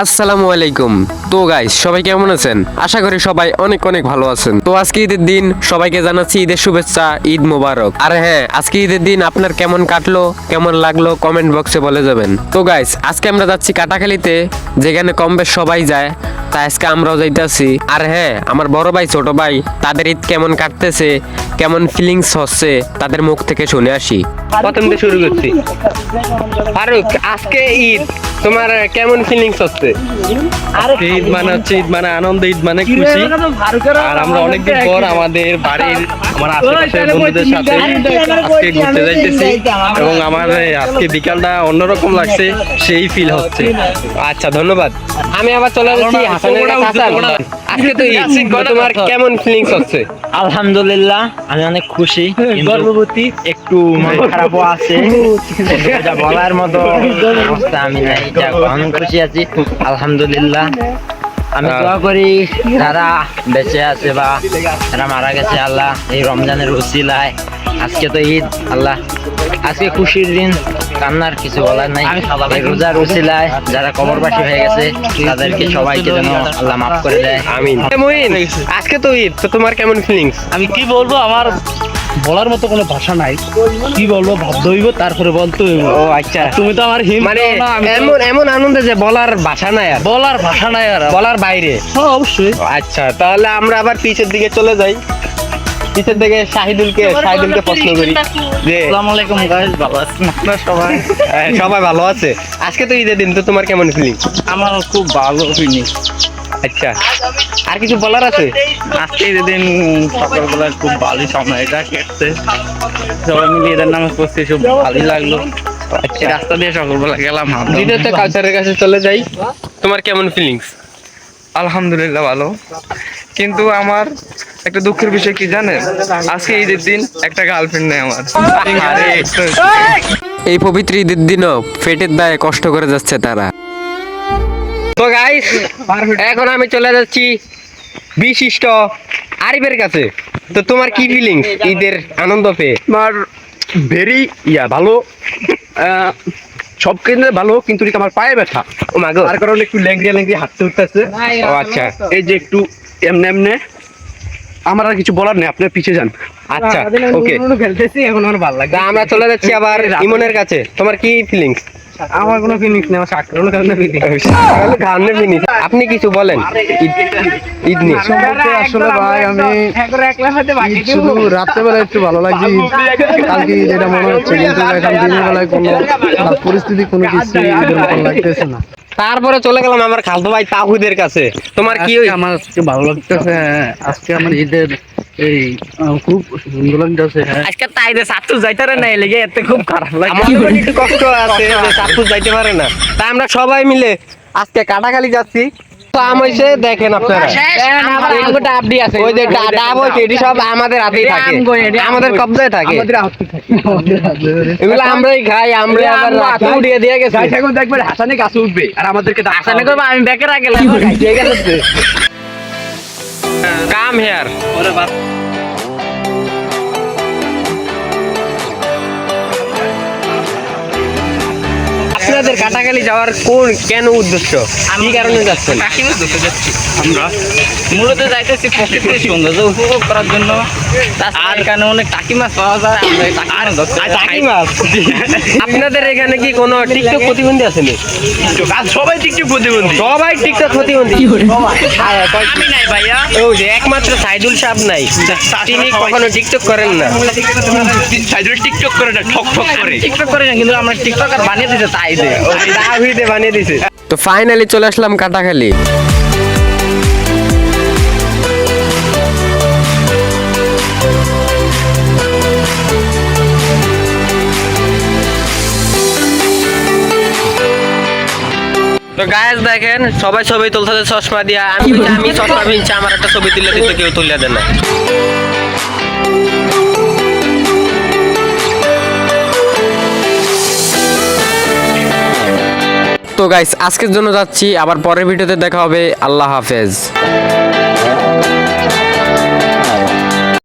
আসসালামু আলাইকুম। তো গাইস সবাই কেমন আছেন? আশা করি সবাই অনেক অনেক ভালো আছেন। তো আজকে ঈদের দিন সবাইকে জানাচ্ছি ঈদের শুভেচ্ছা, ঈদ মোবারক। আর হ্যাঁ আজকে ঈদের দিন আপনার কেমন কাটলো, কেমন লাগল কমেন্ট বক্সে বলে যাবেন। তো গাইস আজকে আমরা যাচ্ছি কাটাখালিতে, যেখানে কম বেশ সবাই যায়। তাই আজকে আমরাও যাইতাছি। আর হ্যাঁ আমার বড় ভাই, ছোট ভাই, তাদের ঈদ কেমন কাটতেছে, কেমন ফিলিংস হচ্ছে, তাদের মুখ থেকে শুনে আসি। প্রথম থেকে শুরু করছি। ফারুক, আজকে ঈদ, তোমার কেমন ফিলিংস হচ্ছে? ঈদ মানে হচ্ছে ঈদ মানে আনন্দ, ঈদ মানে খুশি। আর আমরা অনেকদিন পর আমাদের বাড়ির আমার আশেপাশের বন্ধুদের সাথে আজকে ঘুরতে যাইতেছি এবং আমার আজকে বিকালটা অন্যরকম লাগছে সেই ফিল হচ্ছে। আচ্ছা ধন্যবাদ। আমি আবার চলে যাচ্ছি হাসানের কাছে আজকে তো তোমার কেমন ফিলিংস হচ্ছে? আলহামদুলিল্লাহ আমি অনেক খুশি গর্ভবতী। একটু মন খারাপও আছে। এটা বলার মতো অবস্থা আমি নাই খুশি আছি আলহামদুলিল্লাহ। আমি দোয়া করি যারা বেঁচে আছে বা যারা মারা গেছে আল্লাহ এই রমজানের উসিলায়। আজকে তো ঈদ আল্লাহ। আজকে খুশির দিন কান্নার কিছু বলার নাই। রোজার উসিলায় যারা কবরবাসী হয়ে গেছে তাদেরকে সবাইকে যেন আল্লাহ মাফ করে দেয়। আমিন। আজকে তো ঈদ তো তোমার কেমন ফিলিংস আমি কি বলব আমার বলার মতো কোনো ভাষা নাই। কি বলব ভাবতে হইব তারপরে বলতে হইব। ও আচ্ছা। তুমি তো আমার হিম মানে এমন এমন আনন্দ যে বলার ভাষা নাই আর। বলার ভাষা নাই আর। বলার বাইরে। হ্যাঁ অবশ্যই। আচ্ছা তাহলে আমরা আবার পিছের দিকে চলে যাই। পিছের দিকে শাহিদুলকে শাহিদুলকে প্রশ্ন করি। যে আসসালামু আলাইকুম গাইস ভালো আছেন? আপনারা সবাই আহ, সবাই ভালো আছে। আজকে তো ঈদের দিন তো তোমার কেমন ফিলিং আমার খুব ভালো ফিলিং আচ্ছা আর কিছু বলার আছে? আজকে ঈদের দিন সকালবেলা খুব ভালোই সময়টা কেটছে। সবাই মিলে ঈদের নামাজ পড়ছি খুব ভালোই লাগল। রাস্তা দিয়ে সকালবেলা গেলাম। দ্বিতীয়ত কালচারের কাছে চলে যাই। তোমার কেমন ফিলিংস আলহামদুলিল্লাহ ভালো। কিন্তু আমার একটা দুঃখের বিষয় কি জানেন? আজকে ঈদের দিন একটা গার্লফ্রেন্ড নেই আমার। এই পবিত্র ঈদের দিনও পেটের দায়ে কষ্ট করে যাচ্ছে তারা। তো গাইস এখন আমি চলে যাচ্ছি বিশিষ্ট আরিফের কাছে। তো তোমার কি ফিলিংস ঈদের আনন্দ পেয়ে? আমার ভেরি ইয়া ভালো সব কেন্দ্রে ভালো কিন্তু আমার পায়ে ব্যথা। ও মাগো তার কারণে একটু ল্যাংড়িয়া ল্যাংড়ি হাঁটতে উঠতেছে। ও আচ্ছা। এই যে একটু এমনে এমনে আমার আর কিছু বলার নেই আপনার পিছিয়ে যান। আচ্ছা ওকে খেলতেছি এখন আমার ভালো লাগে আমরা চলে যাচ্ছি আবার ইমনের কাছে। তোমার কি ফিলিংস আমার কোনো ফিলিংস নেই আমার কারণে ফিলিং গানের ফিলিংস আপনি কিছু বলেন। ঈদ- নিয়ে। আসলে ভাই আমি ঈদ শুধু রাত্রেবেলা একটু ভালো লাগছে কালকে যেটা মনে হচ্ছে কিন্তু এখন দিনের বেলায় কোনো পরিস্থিতি কোনো কিছু ঈদের মতন লাগতেছে না। তারপরে চলে গেলাম আমার খালতো ভাই তাহুদের কাছে। তোমার কি আমার ভালো লাগতেছে হ্যাঁ, আজকে আমার ঈদের এই খুব সুন্দর লাগতেছে হ্যাঁ। আজকে তাইরে সাতু যাইতারে নাই লেগে এতে খুব খারাপ লাগে। আমার একটু কষ্ট আছে যে যাইতে পারে না। তাই আমরা সবাই মিলে আজকে কাটাখালি যাচ্ছি। আম হইছে দেখেন আপনারা। ওই যে ডাব হইছে এটি সব আমাদের হাতেই থাকে। আমাদের কবজায় থাকে। এগুলো আমরাই খাই আমরা আবার রাখি উড়িয়ে দিয়ে গেছি। দেখবেন হাসানে গাছে উঠবে আর আমাদেরকে আসানে করব আমি বেকের আগে কাম হেয়ার আপনাদের কাটাখালি যাওয়ার কোন কেন উদ্দেশ্য? কি কারণে যাচ্ছেন? যাচ্ছি? আমরা মূলত যাইতেছি প্রকৃতির সৌন্দর্য উপভোগ করার জন্য। আর এখানে অনেক টাকি মাছ পাওয়া যায় আমরা টাকি মাছ আপনাদের এখানে কি কোনো টিকটক প্রতিবন্ধী আছে নি সবাই টিকটিক প্রতিবন্ধী। সবাই টিকটক প্রতিবন্ধী। আমি নাই ভাইয়া। ও যে একমাত্র সাইদুল সাহেব নাই। তিনি কখনো টিকটক করেন না। সাইডে টিকটক করে না ঠক ঠক করে। টিকটক করে না কিন্তু আমরা টিকটক আর বানিয়ে দিতে তাই দে দাভিতে তো ফাইনালি চলে আসলাম কাটাখালি। তো গায়েস দেখেন, সবাই ছবি তুলছে চশমা দিয়া। আমি আমি চশমা পিনছি আমার একটা ছবি তুলে দিতে কেউ তুলে দেয় না। তো গাইস আজকের জন্য যাচ্ছি আবার পরের ভিডিওতে দেখা হবে। আল্লাহ হাফেজ।